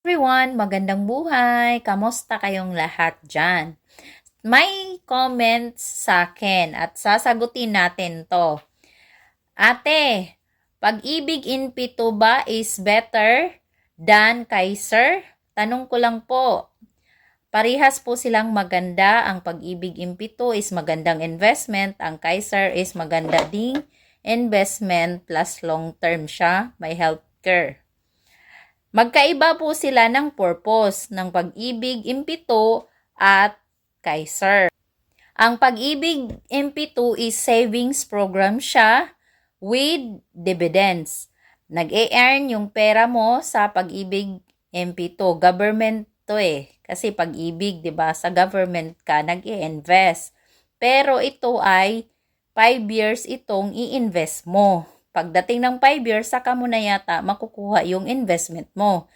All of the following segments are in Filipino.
everyone, magandang buhay. Kamusta kayong lahat dyan? May comments sa akin at sasagutin natin to. Ate, pag-ibig in P2 ba is better than Kaiser? Tanong ko lang po. Parihas po silang maganda. Ang pag-ibig in P2 is magandang investment. Ang Kaiser is maganda ding investment plus long term siya. May healthcare. Magkaiba po sila ng purpose ng pag-ibig impito at Kaiser. Ang pag-ibig MP2 is savings program siya with dividends. Nag-e-earn yung pera mo sa pag-ibig MP2. Government to eh. Kasi pag-ibig, 'di ba? Sa government ka nag-i-invest. Pero ito ay 5 years itong i-invest mo. Pagdating ng 5 years, saka mo na yata makukuha yung investment mo.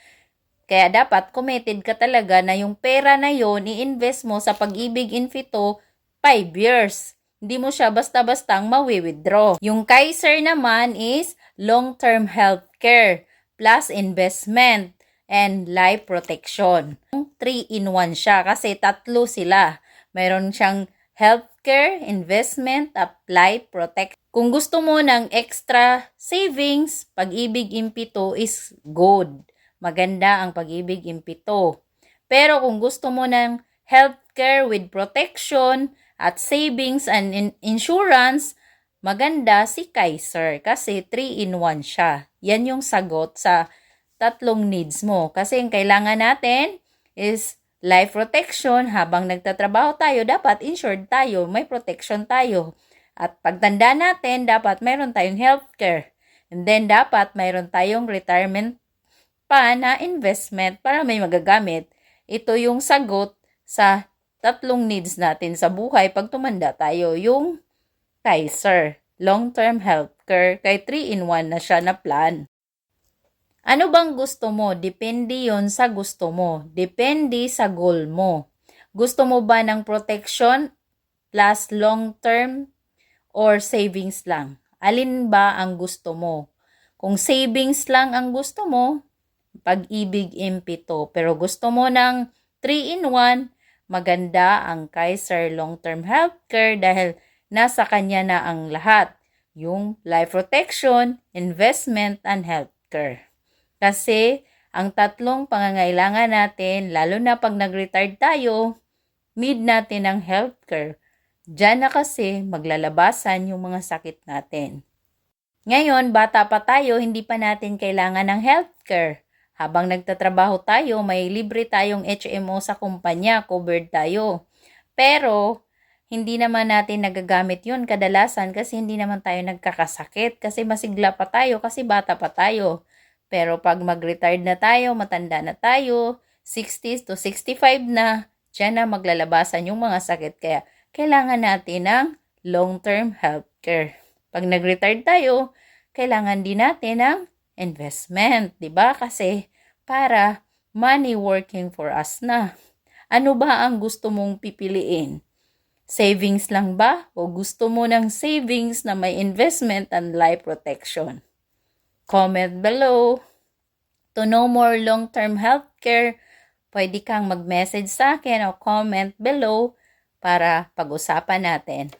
Kaya dapat committed ka talaga na yung pera na yon i-invest mo sa pag-ibig in Fito 5 years. Hindi mo siya basta-bastang mawi-withdraw. Yung Kaiser naman is long-term health care plus investment and life protection. 3 in 1 siya kasi tatlo sila. Mayroon siyang healthcare, investment, life protect. Kung gusto mo ng extra savings, pag-ibig impito is good. Maganda ang pag-ibig impito. Pero kung gusto mo ng healthcare with protection at savings and in- insurance, maganda si Kaiser kasi 3 in 1 siya. Yan yung sagot sa tatlong needs mo. Kasi ang kailangan natin is life protection. Habang nagtatrabaho tayo, dapat insured tayo. May protection tayo. At pagtanda natin, dapat mayroon tayong healthcare. And then, dapat mayroon tayong retirement pa na investment para may magagamit. Ito yung sagot sa tatlong needs natin sa buhay pag tumanda tayo. Yung Kaiser, long-term healthcare, kay 3-in-1 na siya na plan. Ano bang gusto mo? Depende yon sa gusto mo. Depende sa goal mo. Gusto mo ba ng protection plus long-term or savings lang? Alin ba ang gusto mo? Kung savings lang ang gusto mo, pag-ibig impito. Pero gusto mo ng 3-in-1, maganda ang Kaiser Long-Term Healthcare dahil nasa kanya na ang lahat. Yung life protection, investment, and healthcare. Kasi ang tatlong pangangailangan natin, lalo na pag nag-retired tayo, need natin ang healthcare. Diyan na kasi maglalabasan yung mga sakit natin. Ngayon, bata pa tayo, hindi pa natin kailangan ng healthcare. Habang nagtatrabaho tayo, may libre tayong HMO sa kumpanya, covered tayo. Pero, hindi naman natin nagagamit yun kadalasan kasi hindi naman tayo nagkakasakit kasi masigla pa tayo kasi bata pa tayo. Pero pag mag-retired na tayo, matanda na tayo, 60s to 65 na, dyan na maglalabasan yung mga sakit. Kaya kailangan natin ng long-term health care. Pag nag-retired tayo, kailangan din natin ng investment, 'di ba? Kasi para money working for us na. Ano ba ang gusto mong pipiliin? Savings lang ba o gusto mo ng savings na may investment and life protection? Comment below. To know more long-term healthcare, pwede kang mag-message sa akin o comment below para pag-usapan natin.